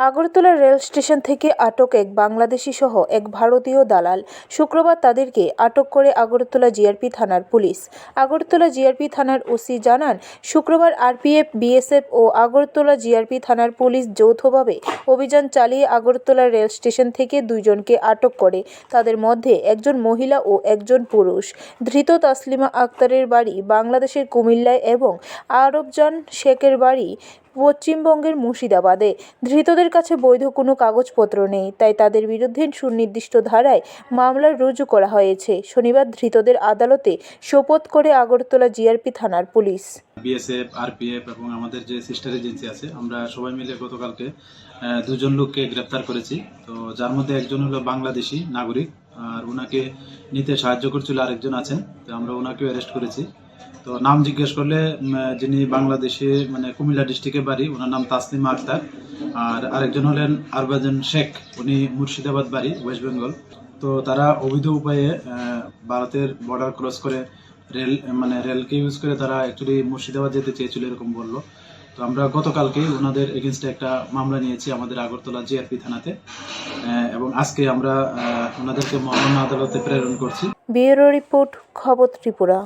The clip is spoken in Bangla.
আগরতলা রেল স্টেশন থেকে আটক এক বাংলাদেশি সহ এক ভারতীয় দালাল। শুক্রবার তাদেরকে আটক করে আগরতলা জিআরপি থানার পুলিশ। আগরতলা জিআরপি থানার ওসি জানান, শুক্রবার আরপিএফ, বিএসএফ ও আগরতলা জিআরপি থানার পুলিশ যৌথভাবে অভিযান চালিয়ে আগরতলা রেল স্টেশন থেকে দুইজনকে আটক করে। তাদের মধ্যে একজন মহিলা ও একজন পুরুষ। ধৃত তাসলিমা আক্তারের বাড়ি বাংলাদেশের কুমিল্লায় এবং আরবজান শেখের বাড়ি পশ্চিমবঙ্গের মুর্শিদাবাদে। ধৃতদের কাছে বৈধ কোনো কাগজপত্র নেই, তাই তাদের বিরুদ্ধে সুনির্দিষ্ট ধারায় মামলা রুজু করা হয়েছে। শনিবার ধৃতদের আদালতে শোপথ করে আগরতলা জিআরপি থানার পুলিশ। বিএসএফ, আরপিএফ এবং আমাদের যে সিস্টার এজেন্সি আছে, আমরা সবাই মিলে গতকালকে দুজন লোককে গ্রেপ্তার করেছি। তো যার মধ্যে একজন হলো বাংলাদেশি নাগরিক, আর ওনাকে নিতে সাহায্য করছিল আরেকজন আছেন, তো আমরা ওনাকেও অ্যারেস্ট করেছি। তো নাম জিজ্ঞেস করলে যিনি বাংলাদেশে মানে কুমিল্লা ডিস্ট্রিক্টে বাড়ি, ওনার নাম তাসলিমা আক্তার। আর আরেকজন হলেন আরবাজন শেখ, উনি মুর্শিদাবাদ বাড়ি, ওয়েস্ট বেঙ্গল। তো তারা অবৈধ উপায়ে ভারতের বর্ডার ক্রস করে রেল মানে রেলকে ইউজ করে তারা অ্যাকচুয়ালি মুর্শিদাবাদ যেতে চেয়েছিল এরকম বলল। তো আমরা গতকালকেই ওনাদের এগেনস্টে একটা মামলা নিয়েছি আমাদের আগরতলা জিআরপি থানাতে। এবং আজকে আমরা ওনাদেরকে মহামান্য আদালতে প্রেরণ করছি। ব্যুরো রিপোর্ট, খবর ত্রিপুরা।